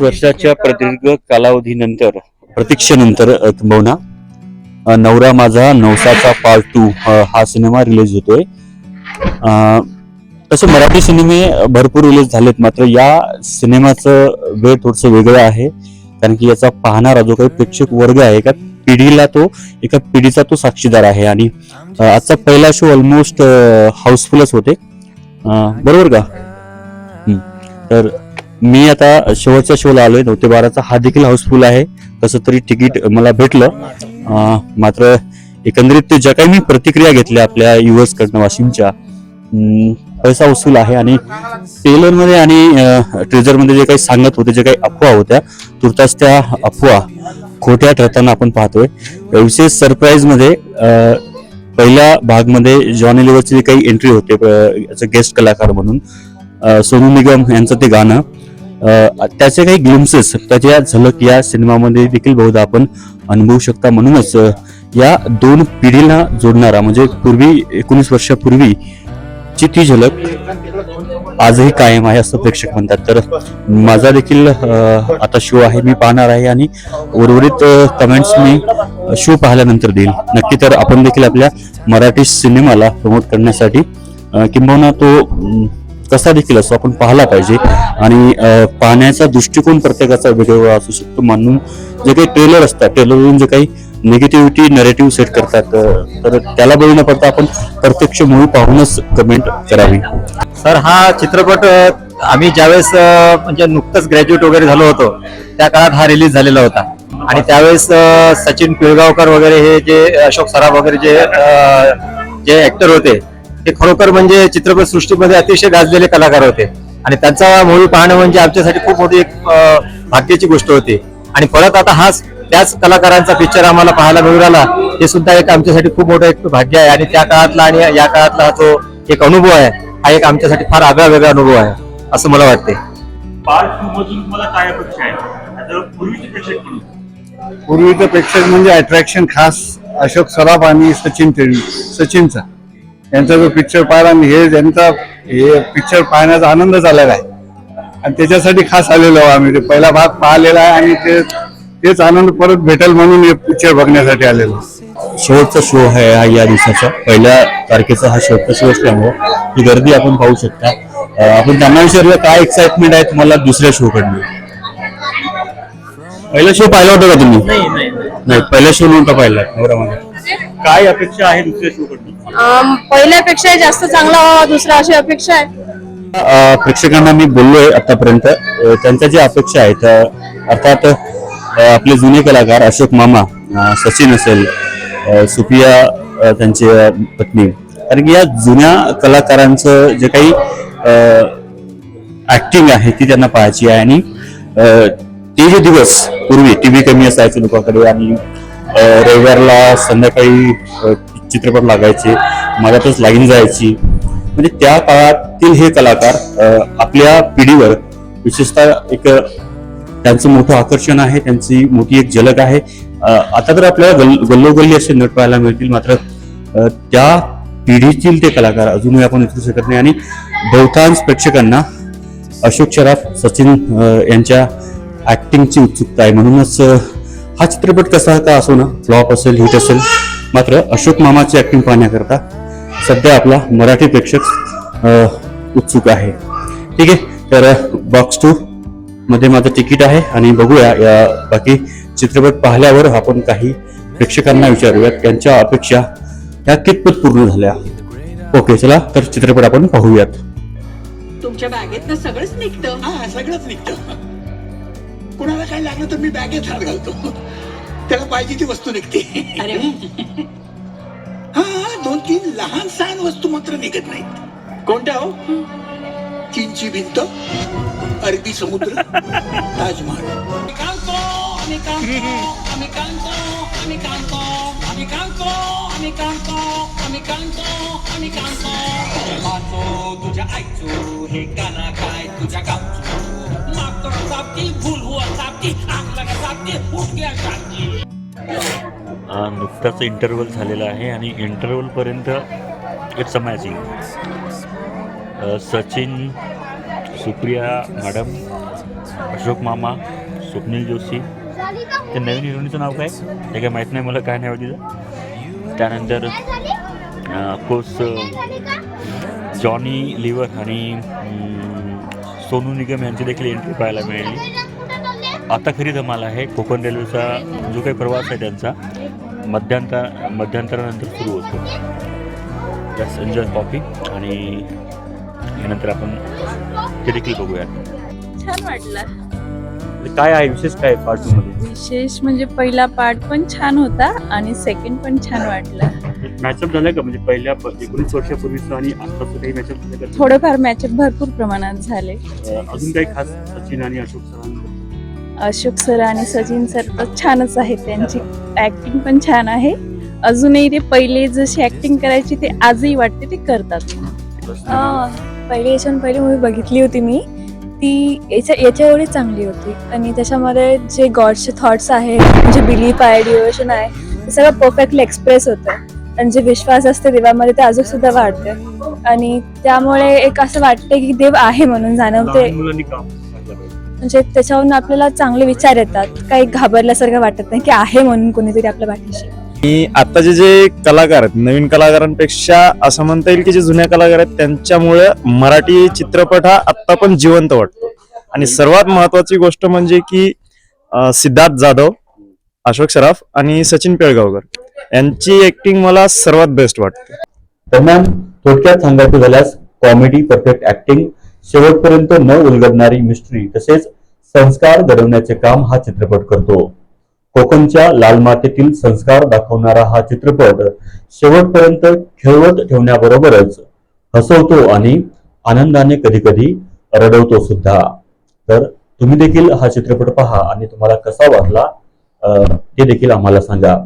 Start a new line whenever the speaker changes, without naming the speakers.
वर्षाच्या प्रदीर्घ कालावधीनंतर. प्रतीक्षेनंतर अ, किंबहुना नवरा माझा नवसाचा पार्ट टू हा सिनेमा रिलीज होतोय. तसे मराठी सिनेमे भरपूर रिलीज झालेत. मात्र या सिनेमाचं वेळ थोडस वेगळं आहे. कारण की याचा पाहणारा जो काही प्रेक्षक वर्ग आहे एका पिढीला तो एका पिढीचा तो साक्षीदार आहे. आणि आजचा पहिला शो ऑलमोस्ट हाऊसफुलच होते. बरोबर का? तर मी आता शेवटच्या शोला आलोय. नऊ ते बाराचा हा देखील हाऊसफुल आहे. कसं तरी तिकीट मला भेटलं. मात्र एकंदरीत ज्या काही मी प्रतिक्रिया घेतल्या आपल्या युएस कडनं वाशिमच्या पैसा वसूल आहे आणि ट्रेलरमध्ये आणि ट्रेजरमध्ये जे काही सांगत होते जे काही अफवा होत्या तुर्तास त्या अफवा खोट्या ठरताना आपण पाहतोय. विशेष सरप्राईजमध्ये पहिल्या भागमध्ये जॉनी लिव्हरची जे काही एंट्री होते गेस्ट कलाकार म्हणून सोनू निगम यांचं ते गाणं त्याचे काही ग्लिम्सेस त्याच्या झलक या सिनेमामध्ये देखील बहुधा आपण अनुभवू शकता. म्हणूनच या दोन पिढीला जोडणारा म्हणजे पूर्वी एकोणीस वर्षापूर्वी ची ती झलक आजही कायम आहे असं प्रेक्षक म्हणतात. तर माझा देखील आता शो आहे मी पाहणार आहे आणि उर्वरित कमेंट्स मी शो पाहिल्यानंतर देईल. नक्की तर आपण देखील आपल्या मराठी सिनेमाला प्रमोट करण्यासाठी किंबहुना तो कसा देखील असो आपण पाहिला पाहिजे. आणि पाहण्याचा दृष्टिकोन प्रत्येकाचा वेगवेगळा असू शकतो. म्हणून जे काही ट्रेलर असतात ट्रेलरवरून जे काही निगेटिव्हिटी नरेटिव्ह सेट करतात तर त्याला बळी न पडता आपण प्रत्यक्ष मूवी पाहूनच कमेंट करावी.
सर हा चित्रपट आम्ही ज्यावेळेस म्हणजे नुकतंच ग्रॅज्युएट वगैरे झालो होतो त्या काळात हा रिलीज झालेला होता. आणि त्यावेळेस सचिन पिळगावकर वगैरे हे जे अशोक सराफ वगैरे जे जे ऍक्टर होते ते खरोखर म्हणजे चित्रपट सृष्टीमध्ये अतिशय गाजलेले कलाकार होते. आणि त्यांचा मूवी पाहणं म्हणजे आमच्यासाठी खूप मोठी एक भाग्याची गोष्ट होती. आणि परत आता हा त्याच कलाकारांचा पिक्चर आम्हाला पाहायला मिळून आला हे सुद्धा एक आमच्यासाठी खूप मोठं एक भाग्य आहे. आणि त्या काळातला आणि या काळातला हा जो एक अनुभव आहे हा एक आमच्यासाठी फार आगळा वेगळा अनुभव आहे असं मला वाटते
पार्ट टू मधून तुम्हाला काय अपेक्षा आहे? आता पूर्वीचे प्रेक्षक म्हणून
पूर्वीचं प्रेक्षक म्हणजे अट्रॅक्शन खास अशोक सराफ आणि सचिन तेंडुलकर सचिनचा. यांचा जो पिक्चर पाहिला आणि हे त्यांचा हे पिक्चर पाहण्याचा आनंद झालेला आहे. आणि त्याच्यासाठी खास आलेलो आम्ही. ते पहिला भाग पाहिलेला आहे आणि ते तेच आनंद परत भेटेल म्हणून हे पिक्चर बघण्यासाठी आलेलो
शेवटचा शो आहे हा या दिवसाचा. पहिल्या तारखेचा हा शेवटचा शो असल्यामुळे ही गर्दी आपण पाहू शकता. आपण त्यांना विचारूया काय एक्साइटमेंट आहे तुम्हाला दुसऱ्या शो कडनं? पहिला शो पाहिला होता का तुम्ही? नाही पहिला शो नव्हता पाहिला. नवरा माझा
काय अपेक्षा आहे दुसऱ्या शो कडून?
अम, पहिल्यापेक्षा जास्त चांगला व्हावा दुसरा अशी अपेक्षा आहे.
अ, प्रेक्षकांना मी बोललोय आतापर्यंत. अ, त्यांच्या ज्या अपेक्षा आहेत अ, अर्थात अ, आपले जुने कलाकार अशोक मामा अ, सचिन असेल अ, सुप्रिया अ, त्यांची अ, पत्नी. कारण की या जुन्या कलाकारांचं जे काही ऍक्टिंग आहे ती त्यांना पाहायची आहे. आणि अ, ते जे दिवस पूर्वी टी व्ही कमी असायचे लोकांकडे आणि रविवारला संध्याकाळी चित्रपट लागायचे मधातच लाईन जायची. म्हणजे त्या काळातील हे कलाकार आपल्या पिढीवर विशेषतः एक त्यांचं मोठं आकर्षण आहे त्यांची मोठी एक झलक आहे. आता तर आपल्याला गल- गल्लोगल्ली असे नट पाहायला मिळतील मात्र त्या पिढीतील ते कलाकार अजूनही आपण विसरू शकत नाही. आणि बहुतांश प्रेक्षकांना अशोक शराफ सचिन यांच्या ऍक्टिंगची उत्सुकता आहे. म्हणूनच हा चित्रपट कसा का असो ना फ्लॉप असेल हिट असेल मात्र अशोक मामाची ऍक्टिंग पाहण्याकरता सध्या आपला मराठी प्रेक्षक उत्सुक आहे. ठीक आहे तर बॉक्स टू मध्ये माझं तिकीट आहे आणि बघूया या बाकी चित्रपट पाहिल्यावर आपण काही प्रेक्षकांना विचारूयात. त्यांच्या अपेक्षा ह्या कितपत पूर्ण झाल्या? ओके चला तर चित्रपट आपण पाहूयात.
तुमच्या बॅगेतनं सगळंच निघतं.
हा सगळंच निघतं. कुणाला काय लागलं तर मी बॅगेत हात घालतो. त्याला पाहिजे ती वस्तू निघते.
अरे
हा दोन तीन लहान सहान वस्तू मात्र निघत नाहीत. कोणत्या हो? चीनची भिंत अरबी समुद्र ताजमहल.
तुझ्या आईचो हे गाणं काय? तुझ्या गावचो. मागतो
नुकताच इंटरव्हल झालेला आहे आणि इंटरव्हल पर्यंत it's amazing Sachin Supriya madam Ashok मामा स्वप्नील जोशी ते नवीन हिरोईनचं नाव काय? ते काय माहीत नाही मला काय नाव आहे तिचं. त्यानंतर कोर्स जॉनी लिव्हर आणि सोनू निगम यांची देखील एंट्री पाहायला मिळाली. आता खरी धमाल आहे. कोकण रेल्वेचा जो काही प्रवास आहे त्यांचा मध्यांतर मध्यांतरानंतर सुरू होतो. जस्ट एन्जॉय कॉफी आणि यानंतर आपण ते देखील बघूया
छान वाटलं.
म्हणजे काय आहे? विशेष काय पार्टमध्ये?
विशेष म्हणजे पहिला पार्ट पण छान होता आणि सेकंड पण छान वाटलं.
मॅचअप झालं का? म्हणजे पहिल्या एकोणीस वर्षापूर्वीचं आणि आताचं काही मॅचअप झालं का?
थोडेफार मॅचअप भरपूर प्रमाणात झाले.
अं, अजून काही खास सचिन आणि अशोक सरांबद्दल?
अशोक सर आणि सचिन सर तर छानच आहे त्यांची. ऍक्टिंग पण छान आहे. अजूनही ते पहिले जशी ऍक्टिंग करायची ते आजही वाटते ते करतात.
पहिली याच्याहून पहिली मूवी बघितली होती मी. ती याच्या याच्या एवढी चांगली होती. आणि त्याच्यामध्ये जे गॉडचे थॉट्स आहे जे बिलीफ आहे डिओशन आहे ते सगळं परफेक्टली एक्सप्रेस होतं. आणि जे विश्वास असते देवामध्ये ते अजून सुद्धा वाढते. आणि त्यामुळे एक असं वाटतं की देव आहे म्हणून जाणवते. म्हणजे त्याच्यावरून आपल्याला चांगले विचार येतात. काही घाबरल्यासारखं वाटत नाही की आहे म्हणून कोणीतरी आपल्या पाठीशी.
आणि आताचे जे कलाकार आहेत नवीन कलाकारांपेक्षा असं म्हणता येईल की जे जुन्या कलाकार आहेत त्यांच्यामुळे मराठी चित्रपट हा आत्ता पण जिवंत वाटतो. आणि सर्वात महत्वाची गोष्ट म्हणजे की अं, सिद्धार्थ जाधव अशोक सराफ आणि सचिन पिळगावकर. यांची ऍक्टिंग मला सर्वात बेस्ट वाटते.
दरम्यान थोडक्यात सांगायचं झाल्यास कॉमेडी परफेक्ट ऍक्टिंग शेवटपर्यंत न उलगडणारी मिस्ट्री तसेच संस्कार घडवण्याचे काम हा चित्रपट करतो. कोकणच्या लाल मातेतील संस्कार दाखवणारा हा चित्रपट शेवटपर्यंत खेळवत ठेवण्याबरोबरच हसवतो आणि आनंदाने कधी कधी रडवतो सुद्धा. तर तुम्ही देखील हा चित्रपट पहा आणि तुम्हाला कसा वाटला ते देखील आम्हाला सांगा.